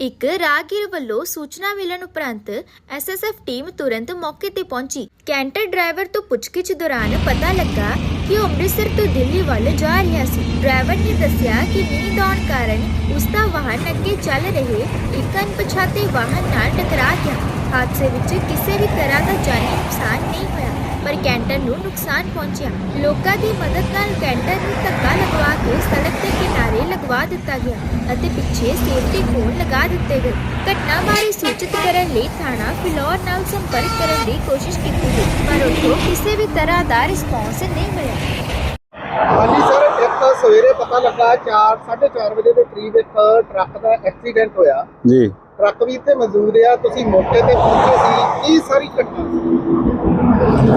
ਇੱਕ ਰਾਹਗੀਰ ਵੱਲੋਂ ਸੂਚਨਾ ਮਿਲਣ ਉਪਰੰਤ ਐਸਐਸਐਫ ਟੀਮ ਤੁਰੰਤ ਮੌਕੇ ਤੇ ਪਹੁੰਚੀ। ਕੈਂਟਰ ਡਰਾਈਵਰ ਤੋਂ ਪੁੱਛਗਿੱਛ ਦੌਰਾਨ ਪਤਾ ਲੱਗਾ ਕਿ ਉਹ ਅੰਮ੍ਰਿਤਸਰ ਤੋਂ ਦਿੱਲੀ ਵੱਲ ਜਾ ਰਿਹਾ ਸੀ। ਡਰਾਈਵਰ ਨੇ ਦੱਸਿਆ ਕਿ ਨੀਂਦ ਆਉਣ ਕਾਰਨ ਉਸ ਦਾ ਵਾਹਨ ਅੱਗੇ ਚੱਲ ਰਹੇ ਇੱਕ ਅਣਪਛਾਤੇ ਵਾਹਨ ਨਾਲ ਟਕਰਾ ਗਿਆ। ਹਾਦਸੇ ਵਿੱਚ ਕਿਸੇ ਵੀ ਤਰ੍ਹਾਂ ਦਾ ਜਾਨੀ ਨੁਕਸਾਨ ਨਹੀਂ ਹੋਇਆ, ਪਰ ਕੈਂਟਰ ਨੂੰ ਨੁਕਸਾਨ ਪਹੁੰਚਿਆ। ਲੋਕਾਂ ਦੀ ਮਦਦ ਨਾਲ ਕੈਂਟਰ ਨੂੰ ਧੱਕਾ ਲਗਵਾ ਕੇ ਸੜਕ ਲਗਵਾ ਦਿੱਤਾ ਗਿਆ ਅਤੇ ਪਿੱਛੇ ਸੇਫਟੀ ਕੋਨ ਲਗਾ ਦਿੱਤੇ ਗਏ। ਘਟਨਾ ਬਾਰੇ ਸੂਚਿਤ ਕਰਨ ਲਈ ਥਾਣਾ ਫਿਲੌਰ ਨਾਲ ਸੰਪਰਕ ਕਰਨ ਦੀ ਕੋਸ਼ਿਸ਼ ਕੀਤੀ ਗਈ ਪਰ ਉੱਥੋਂ ਕਿਸੇ ਵੀ ਤਰ੍ਹਾਂ ਦਾ ਰਿਸਪੌਂਸ ਨਹੀਂ ਮਿਲਿਆ। ਹਾਂਜੀ ਸਰ ਇੱਕ ਤਾਂ ਸਵੇਰੇ ਪਤਾ ਲੱਗਾ 4 4:30 ਵਜੇ ਦੇ ਕਰੀਬ ਇੱਕ ਟਰੱਕ ਦਾ ਐਕਸੀਡੈਂਟ ਹੋਇਆ। ਜੀ। ਟਰੱਕ ਵੀ ਇੱਥੇ ਮੌਜੂਦ ਆ ਤੁਸੀਂ ਮੌਕੇ ਤੇ ਪਹੁੰਚੇ ਸੀ। ਕੀ ਸਾਰੀ ਘਟਨਾ? ਸੀ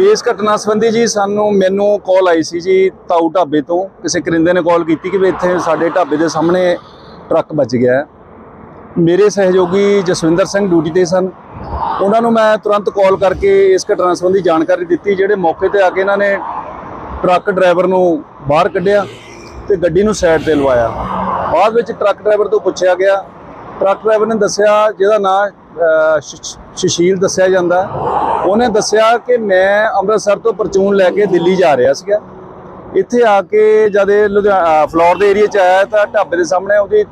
ਇਸ ਘਟਨਾ ਸੰਬੰਧੀ ਜੀ ਸਾਨੂੰ ਮੈਨੂੰ ਕਾਲ ਆਈ ਸੀ ਜੀ ਤਾਊ ਢਾਬੇ ਤੋਂ। ਕਿਸੇ ਕਰਿੰਦੇ ਨੇ ਕਾਲ ਕੀਤੀ ਕਿ ਵੀ ਇੱਥੇ ਸਾਡੇ ਢਾਬੇ ਦੇ ਸਾਹਮਣੇ ਟਰੱਕ ਵੱਜ ਗਿਆ ਮੇਰੇ ਸਹਿਯੋਗੀ ਜਸਵਿੰਦਰ ਸਿੰਘ ਡਿਊਟੀ ਤੇ ਸਨ। ਉਹਨਾਂ ਨੂੰ ਮੈਂ ਤੁਰੰਤ ਕਾਲ ਕਰਕੇ ਇਸ ਘਟਨਾ ਸੰਬੰਧੀ ਜਾਣਕਾਰੀ ਦਿੱਤੀ, ਜਿਹੜੇ ਮੌਕੇ ਤੇ ਆ ਕੇ ਇਹਨਾਂ ਨੇ ਟਰੱਕ ਡਰਾਈਵਰ ਨੂੰ ਬਾਹਰ ਕੱਢਿਆ ਤੇ ਗੱਡੀ ਨੂੰ ਸਾਈਡ ਤੇ ਲਵਾਇਆ। ਬਾਅਦ ਵਿੱਚ ਟਰੱਕ ਡਰਾਈਵਰ ਤੋਂ ਪੁੱਛਿਆ ਗਿਆ। ਟਰੱਕ ਡਰਾਈਵਰ ਨੇ ਦੱਸਿਆ, ਜਿਹਦਾ ਨਾਂ ਸ਼ਸ਼ੀਲ ਦੱਸਿਆ ਜਾਂਦਾ ਉਹਨੇ ਦੱਸਿਆ ਕਿ ਮੈਂ ਅੰਮ੍ਰਿਤਸਰ ਤੋਂ ਪਰਚੂਨ ਲੈ ਕੇ ਦਿੱਲੀ ਜਾ ਰਿਹਾ ਸੀਗਾ। ਇੱਥੇ ਆ ਕੇ ਜਦ ਇਹ ਲੁਧਿਆਣਾ ਫਲੋਰ ਦੇ ਏਰੀਆ ਚ ਆਇਆ ਤਾਂ ਢਾਬੇ ਦੇ ਸਾਹਮਣੇ ਉਹਦੀ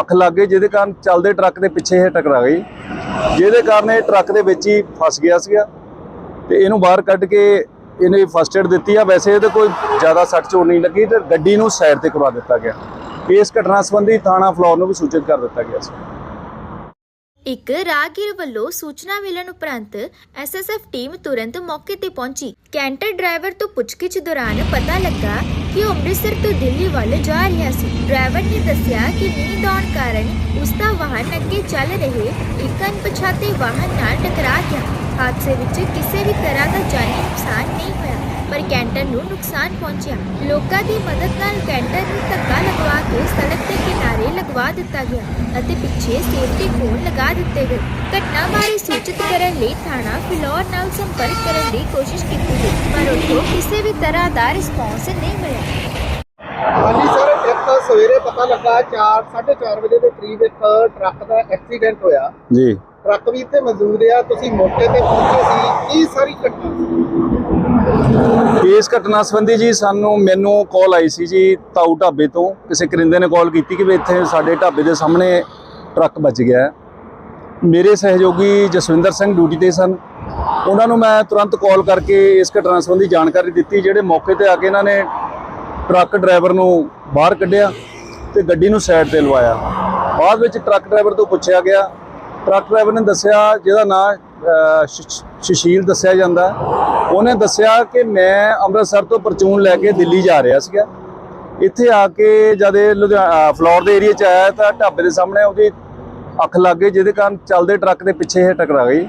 ਅੱਖ ਲੱਗ ਗਈ, ਜਿਹਦੇ ਕਾਰਨ ਚੱਲਦੇ ਟਰੱਕ ਦੇ ਪਿੱਛੇ ਇਹ ਟਕਰਾ ਗਈ। ਜਿਹਦੇ ਕਾਰਨ ਇਹ ਟਰੱਕ ਦੇ ਵਿੱਚ ਹੀ ਫਸ ਗਿਆ ਸੀਗਾ। ਤੇ ਇਹਨੂੰ ਬਾਹਰ ਕੱਢ ਕੇ ਇਹਨੇ ਫਸਟ ਏਡ ਦਿੱਤੀ ਆ। ਵੈਸੇ ਇਹਦੇ ਕੋਈ ਜ਼ਿਆਦਾ ਸੱਟ ਚੋਟ ਨਹੀਂ ਲੱਗੀ ਤੇ ਗੱਡੀ ਨੂੰ ਸਾਈਡ ਤੇ ਕਰਵਾ ਦਿੱਤਾ ਗਿਆ। ਇਸ ਘਟਨਾ ਸੰਬੰਧੀ ਥਾਣਾ ਫਲੋਰ ਨੂੰ ਵੀ ਸੂਚਿਤ ਕਰ ਦਿੱਤਾ ਗਿਆ ਸੀ। ਇੱਕ ਰਾਹਗੀਰ ਵੱਲੋਂ ਸੂਚਨਾ ਮਿਲਣ ਉਪਰੰਤ ਐਸਐਸਐਫ ਟੀਮ ਤੁਰੰਤ ਮੌਕੇ ਤੇ ਪਹੁੰਚੀ। ਕੈਂਟਰ ਡਰਾਈਵਰ ਤੋਂ ਪੁੱਛਗਿੱਛ ਦੌਰਾਨ ਪਤਾ ਲੱਗਾ ਕਿ ਉਹ ਅੰਮ੍ਰਿਤਸਰ ਤੋਂ ਦਿੱਲੀ ਵੱਲ ਜਾ ਰਿਹਾ ਸੀ। ਡਰਾਈਵਰ ਨੇ ਦੱਸਿਆ ਕਿ ਨੀਂਦ ਆਉਣ ਕਾਰਨ ਉਸ ਦਾ ਵਾਹਨ ਅੱਗੇ ਚੱਲ ਰਹੇ ਇੱਕ ਅਣਪਛਾਤੇ ਵਾਹਨ ਨਾਲ ਟਕਰਾ ਗਿਆ। ਹਾਦਸੇ ਵਿੱਚ ਕਿਸੇ ਵੀ ਤਰ੍ਹਾਂ ਦਾ ਜਾਨੀ ਨੁਕਸਾਨ ਨਹੀਂ ਹੋਇਆ, ਪਰ ਕੈਂਟਰ ਨੂੰ ਨੁਕਸਾਨ ਪਹੁੰਚਿਆ। ਲੋਕਾਂ ਦੀ ਮਦਦ ਨਾਲ ਕੈਂਟਰ ਨੂੰ ਧੱਕਾ ਲਗਵਾ ਕੇ ਸੜਕ ਲਗਵਾ ਦਿੱਤਾ ਗਿਆ ਅਤੇ ਪਿੱਛੇ ਸੇਫਟੀ ਕੋਨ ਲਗਾ ਦਿੱਤੇ ਗਏ। ਘਟਨਾ ਬਾਰੇ ਸੂਚਿਤ ਕਰਨ ਲਈ ਥਾਣਾ ਫਿਲੌਰ ਨਾਲ ਸੰਪਰਕ ਕਰਨ ਦੀ ਕੋਸ਼ਿਸ਼ ਕੀਤੀ ਗਈ ਪਰ ਉੱਥੋਂ ਕਿਸੇ ਵੀ ਤਰ੍ਹਾਂ ਦਾ ਰਿਸਪੌਂਸ ਨਹੀਂ ਮਿਲਿਆ। ਹਾਂਜੀ ਸਰ ਇੱਕ ਤਾਂ ਸਵੇਰੇ ਪਤਾ ਲੱਗਾ 4 4:30 ਵਜੇ ਦੇ ਕਰੀਬ ਇੱਕ ਟਰੱਕ ਦਾ ਐਕਸੀਡੈਂਟ ਹੋਇਆ। ਜੀ। ਟਰੱਕ ਵੀ ਇੱਥੇ ਮੌਜੂਦ ਆ ਤੁਸੀਂ ਮੌਕੇ ਤੇ ਪਹੁੰਚੇ ਸੀ ਕੀ ਸਾਰੀ ਘਟਨਾ ਸੀ? ਇਸ ਘਟਨਾ ਸੰਬੰਧੀ ਜੀ ਸਾਨੂੰ ਮੈਨੂੰ ਕਾਲ ਆਈ ਸੀ ਜੀ ਤਾਊ ਢਾਬੇ ਤੋਂ। ਕਿਸੇ ਕਰਿੰਦੇ ਨੇ ਕਾਲ ਕੀਤੀ ਕਿ ਵੀ ਇੱਥੇ ਸਾਡੇ ਢਾਬੇ ਦੇ ਸਾਹਮਣੇ ਟਰੱਕ ਵੱਜ ਗਿਆ ਹੈ। ਮੇਰੇ ਸਹਿਯੋਗੀ ਜਸਵਿੰਦਰ ਸਿੰਘ ਡਿਊਟੀ ਤੇ ਸਨ। ਉਹਨਾਂ ਨੂੰ ਮੈਂ ਤੁਰੰਤ ਕਾਲ ਕਰਕੇ ਇਸ ਘਟਨਾ ਸੰਬੰਧੀ ਜਾਣਕਾਰੀ ਦਿੱਤੀ, ਜਿਹੜੇ ਮੌਕੇ ਤੇ ਆ ਕੇ ਇਹਨਾਂ ਨੇ ਟਰੱਕ ਡਰਾਈਵਰ ਨੂੰ ਬਾਹਰ ਕੱਢਿਆ ਤੇ ਗੱਡੀ ਨੂੰ ਸਾਈਡ ਤੇ ਲਵਾਇਆ। ਬਾਅਦ ਵਿੱਚ ਟਰੱਕ ਡਰਾਈਵਰ ਤੋਂ ਪੁੱਛਿਆ ਗਿਆ। ਟਰੱਕ ਡਰਾਈਵਰ ਨੇ ਦੱਸਿਆ, ਜਿਹਦਾ ਨਾਂ ਸ਼ਸ਼ੀਲ ਦੱਸਿਆ ਜਾਂਦਾ ਉਹਨੇ ਦੱਸਿਆ ਕਿ ਮੈਂ ਅੰਮ੍ਰਿਤਸਰ ਤੋਂ ਪਰਚੂਨ ਲੈ ਕੇ ਦਿੱਲੀ ਜਾ ਰਿਹਾ ਸੀਗਾ। ਇੱਥੇ ਆ ਕੇ ਜਦ ਇਹ ਲੁਧਿਆਣਾ ਫਲੋਰ ਦੇ ਏਰੀਆ ਚ ਆਇਆ ਤਾਂ ਢਾਬੇ ਦੇ ਸਾਹਮਣੇ ਉਹਦੀ ਅੱਖ ਲੱਗ ਗਈ, ਜਿਹਦੇ ਕਾਰਨ ਚੱਲਦੇ ਟਰੱਕ ਦੇ ਪਿੱਛੇ ਇਹ ਟਕਰਾ ਗਈ।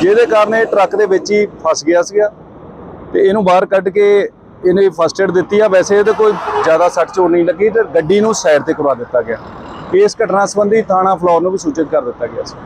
ਜਿਹਦੇ ਕਾਰਨ ਇਹ ਟਰੱਕ ਦੇ ਵਿੱਚ ਹੀ ਫਸ ਗਿਆ ਸੀਗਾ। ਤੇ ਇਹਨੂੰ ਬਾਹਰ ਕੱਢ ਕੇ ਇਹਨੇ ਫਸਟ ਏਡ ਦਿੱਤੀ ਆ। ਵੈਸੇ ਇਹਦੇ ਕੋਈ ਜ਼ਿਆਦਾ ਸੱਟ ਚੋਟ ਨਹੀਂ ਲੱਗੀ ਤੇ ਗੱਡੀ ਨੂੰ ਸਾਈਡ ਤੇ ਕਰਵਾ ਦਿੱਤਾ ਗਿਆ। ਇਸ ਘਟਨਾ ਸੰਬੰਧੀ ਥਾਣਾ ਫਲੋਰ ਨੂੰ ਵੀ ਸੂਚਿਤ ਕਰ ਦਿੱਤਾ ਗਿਆ ਸੀ।